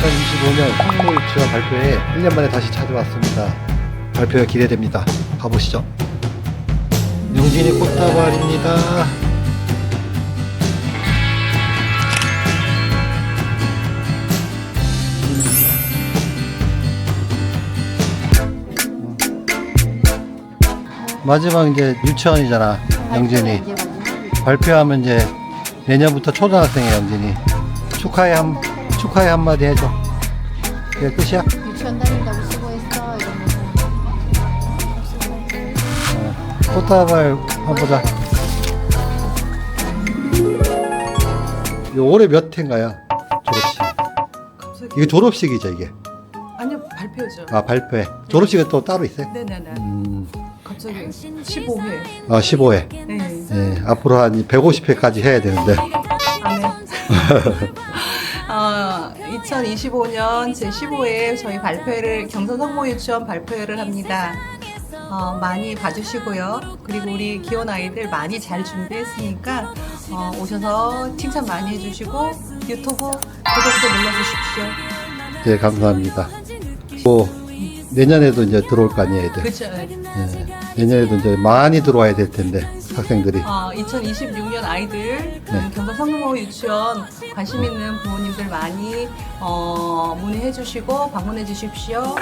2025년 성모 유치원 발표회 1년 만에 다시 찾아왔습니다. 발표가 기대됩니다. 가보시죠. 용진이 꽃다발입니다. 마지막 이제 유치원이잖아, 영진이. 발표하면 이제 내년부터 초등학생이야, 영진이. 축하해 한 축하해 한마디 해줘. 그게 끝이야? 유치원 다닌다고 수고했어 이러면서 어, 꽃다발 한번 보자. 이거 올해 몇 회인가요? 졸업식. 갑자기 이거 졸업식이죠, 이게. 아니요 발표죠. 아, 발표회. 졸업식은 또 따로 있어요? 네네네. 음, 갑자기 15회. 아, 15회. 네. 예, 앞으로 한 150회까지 해야 되는데. 안에. 어, 2025년 제 15회 저희 발표회를 경선 성모 유치원 발표회를 합니다. 어, 많이 봐주시고요. 그리고 우리 귀여운 아이들 많이 잘 준비했으니까 어, 오셔서 칭찬 많이 해주시고 유튜브 구독도 눌러주십시오. 네, 감사합니다. 뭐, 내년에도 이제 들어올 거 아니에요, 애들. 그렇죠. 예, 내년에도 이제 많이 들어와야 될 텐데, 학생들이. 어, 2026년 아이들 네. 음, 경서 성모 유치원 관심 있는 부모님들 많이 어, 문의해 주시고 방문해 주십시오.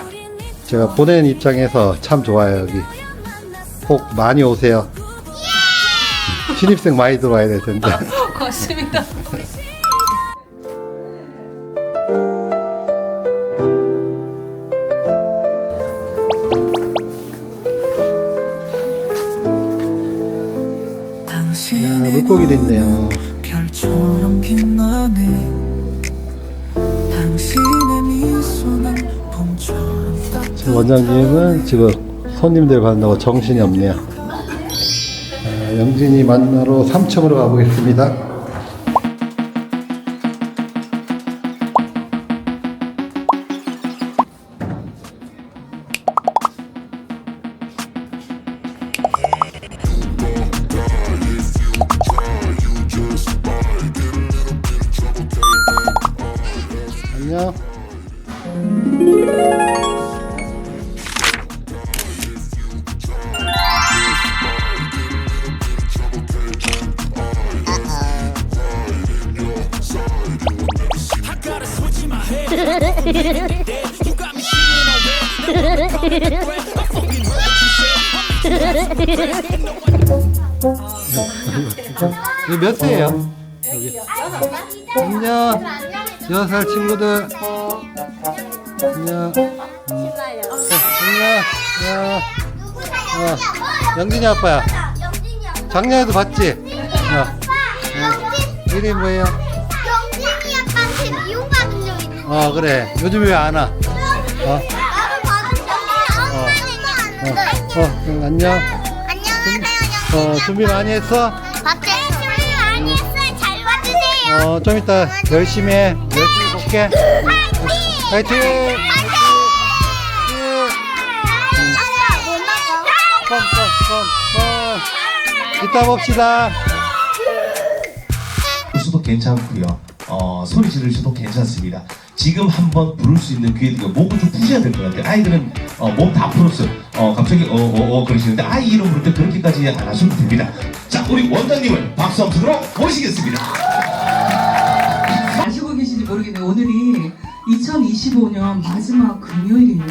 제가 보낸 입장에서 참 좋아요, 여기. 꼭 많이 오세요. 신입생 많이 들어와야 될 텐데. 고맙습니다. 야, 물고기도 있네요. 별처럼 빛나네 당신의 미소는 봄처럼 따뜻해 지금 원장님은 지금 손님들 받는다고 정신이 없네요. 자, 영진이 만나러 3층으로 가보겠습니다. 이몇 세예요? 여기. 안녕. 여섯 살 친구들. 안녕. 음. 안녕. 야. 어. 영진이 아빠야. 작년에도 봤지? 어. 어. 이름이 뭐예요? 어 그래. 요즘 왜 안 와? 어. 어. 어. 어. 응, 안녕. 안녕하세요, 어. 준비 많이 했어? 맞지? 준비 많이 했어요. 잘 봐주세요. 어 좀 이따 열심히 해. 열심히 볼게. 껌, 껌. 이따 봅시다. 수도 괜찮고요. 어, 소리 지르셔도 괜찮습니다. 지금 한번 부를 수 있는 기회가 목을 좀 푸셔야 될 것 같아요. 아이들은 어, 몸 다 풀었어요. 어, 갑자기 어, 어, 어 그러시는데 아이 이름 부를 때 그렇게까지 안 하셔도 됩니다. 자, 우리 원장님을 박수 한번 들어 모시겠습니다. 아시고 계신지 모르겠네요. 오늘이 2025년 마지막 금요일이네요.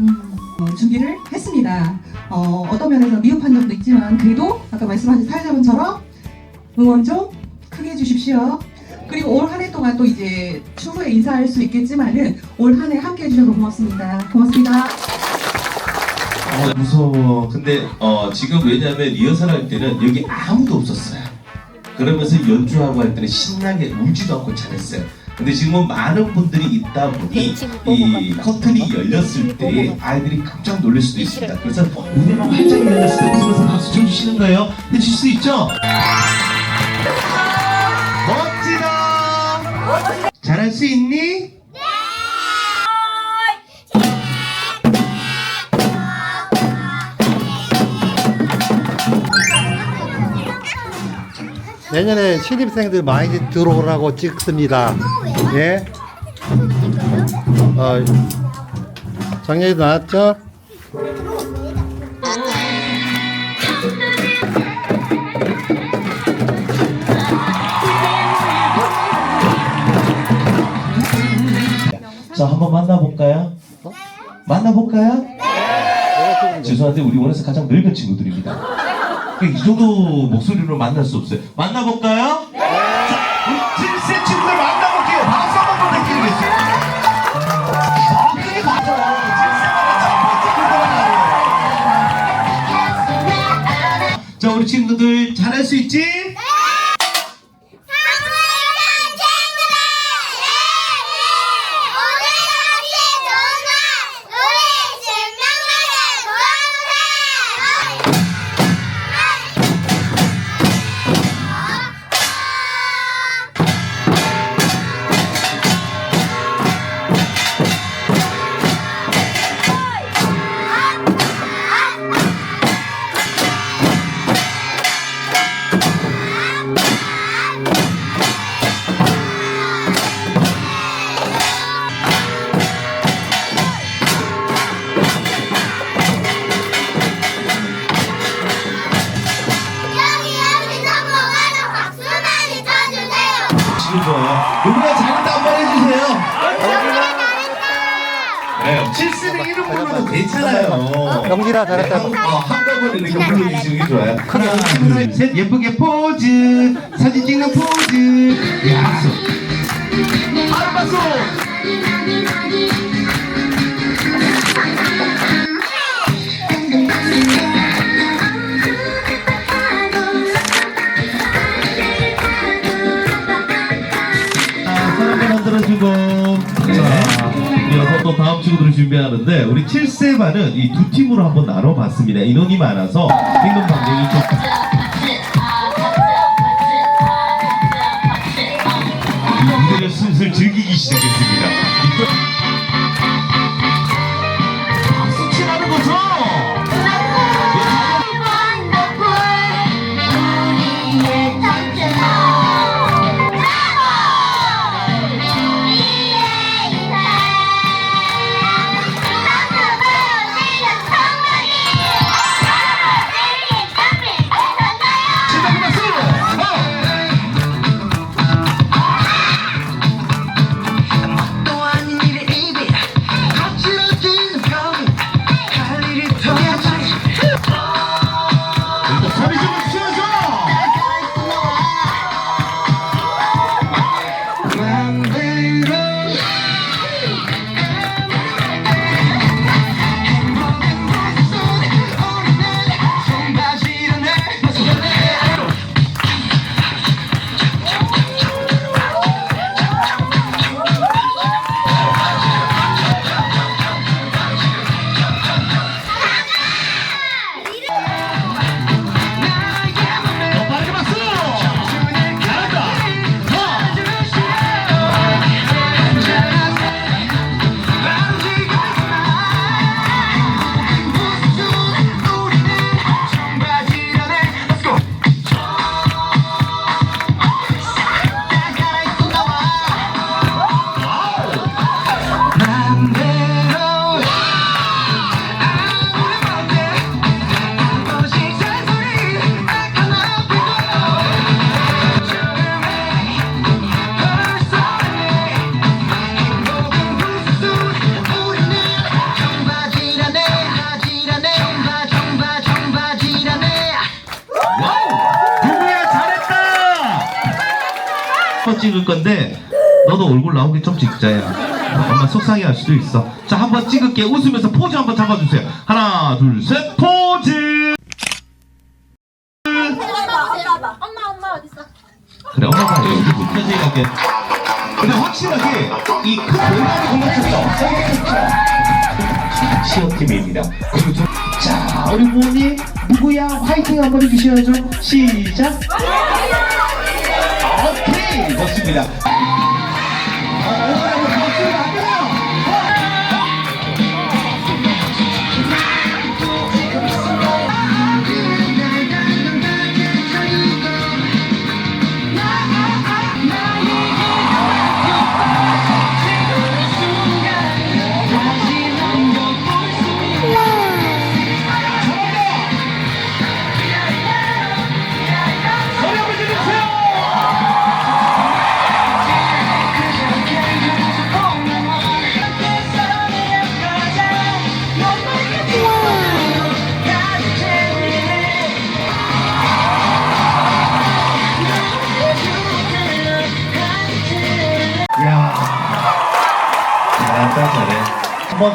음, 어, 준비를 했습니다. 어, 어떤 면에서 미흡한 점도 있지만 그래도 아까 말씀하신 사회자분처럼 응원 좀 크게 해주십시오. 그리고 올 한 해 동안 또 이제 추후에 인사할 수 있겠지만은 올 한 해 함께 해주셔서 고맙습니다. 고맙습니다. 어, 무서워. 근데 어, 지금 왜냐하면 리허설 할 때는 여기 아무도 없었어요. 그러면서 연주하고 할 때는 신나게 울지도 않고 잘했어요. 근데 지금은 많은 분들이 있다 보니 이 커튼이 열렸을 때 아이들이 깜짝 놀랄 수도 있습니다. 그래서 문이 활짝 열렸을 때 웃으면서 박수 쳐주시는 거예요. 해주실 수 있죠? 내년에 신입생들 많이 들어오라고 찍습니다. 예? 아, 작년에도 나왔죠? 자 한번 만나볼까요? 만나볼까요? 죄송한데 우리 원에서 가장 늙은 친구들입니다. 그러니까 이 정도 목소리로 만날 수 없어요. 만나볼까요? 자, 우리 칠세 친구들 만나볼게요. 박수 한번 부탁드리겠습니다. 자, 우리 친구들 잘할 수 있지? 지 영진아 잘했다. 네, 한, 어, 한꺼번에 이렇게 불러주시기 좋아요. 하나, 둘, 셋. 예쁘게 포즈. 사진 찍는 포즈. 예, 박수. 바로 박수. 준비하는데, 우리 7세반은 이 두 팀으로 한번 나눠봤습니다. 인원이 많아서, 행동 찍을 건데 너도 얼굴 나오기 좀 직자야. 엄마 속상해 할 수도 있어. 자 한번 찍을게. 웃으면서 포즈 한번 잡아주세요. 하나 둘 셋 포즈. 엄마 엄마 어딨어? 그래 엄마가 여기 못해서 얘기할게. 근데 확실하게 이큰 공간이 공간적이 없어요. 시어팀입니다. 그리고 좀, 자 우리 부모님 누구야 화이팅 한번 해주셔야죠. 시작. 오케이 좋습니다.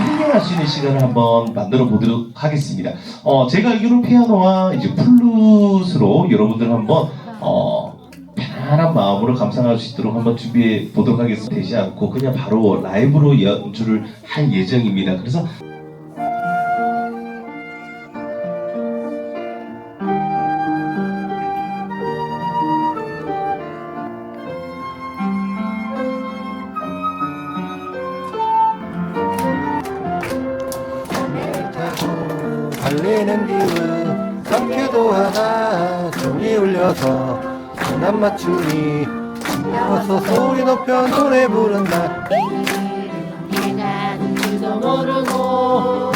힐링할 수 있는 시간을 한번 만들어 보도록 하겠습니다. 어, 제가 알기로 피아노와 이제 플룻으로 여러분들 한번 어, 편안한 마음으로 감상할 수 있도록 한번 준비해 보도록 하겠습니다. 되지 않고 그냥 바로 라이브로 연주를 할 예정입니다. 그래서 달리는 기분 상쾌도 하나 종이 울려서 난 맞춤이 어서 소리 높여 노래 부른다. 내가 줄도 모르고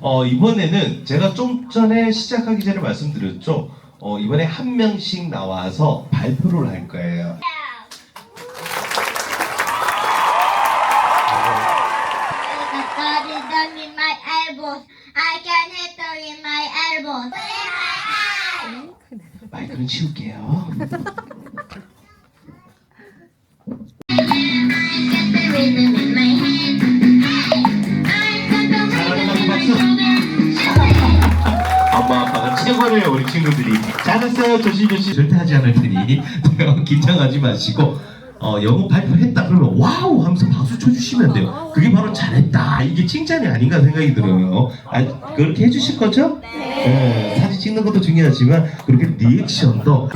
어, 이번에는 제가 좀 전에 시작하기 전에 말씀드렸죠. 어, 이번에 한 명씩 나와서 발표를 할 거예요. 마이크는 치울게요. 아빠가 최고래요 우리 친구들이. 잘했어요 조심조심 절대 하지 않을 테니 긴장하지 마시고 어, 영어 발표했다 그러면 와우 하면서 박수 쳐주시면 돼요. 그게 바로 잘했다 이게 칭찬이 아닌가 생각이 들어요. 아, 그렇게 해주실 거죠? 네. 사진 찍는 것도 중요하지만 그렇게 리액션도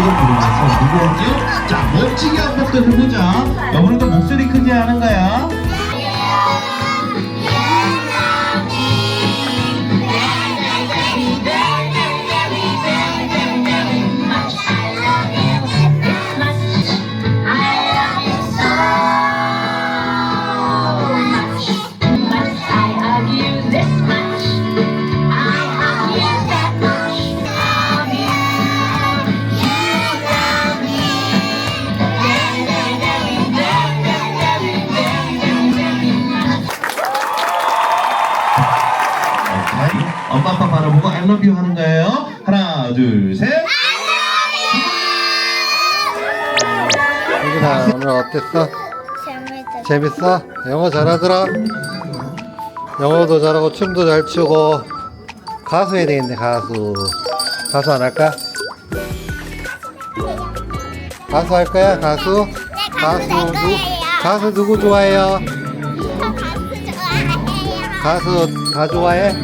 이거 부르면서 누구였죠? 자 멋지게 한번 또 해보자. 아무래도 목소리 크게 하는 거야. 여기다 오늘 어땠어? 재밌다. 재밌어? 영어 잘하더라? 영어도 잘하고 춤도 잘 추고 가수 해야 되겠네 가수 가수 안 할까? 가수 할 거야 가수? 가수 될 누, 거예요. 가수 누구 좋아해요? 가수 좋아해요. 가수 다 좋아해?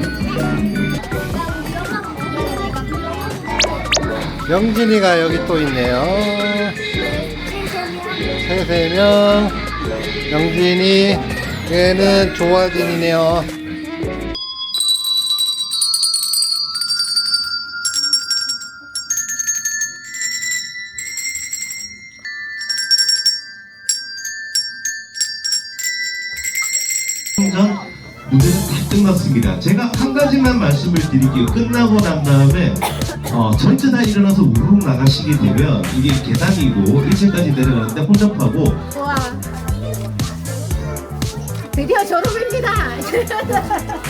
영진이가 여기 또 있네요 세세 명 영진이 얘는 조화진이네요 전 무대가 다 끝났습니다. 제가 한 가지만 말씀을 드릴게요. 끝나고 난 다음에 어, 전체 다 일어나서 우르르 나가시게 되면 이게 계단이고 1층까지 내려가는데 혼잡하고 좋아 드디어 졸업입니다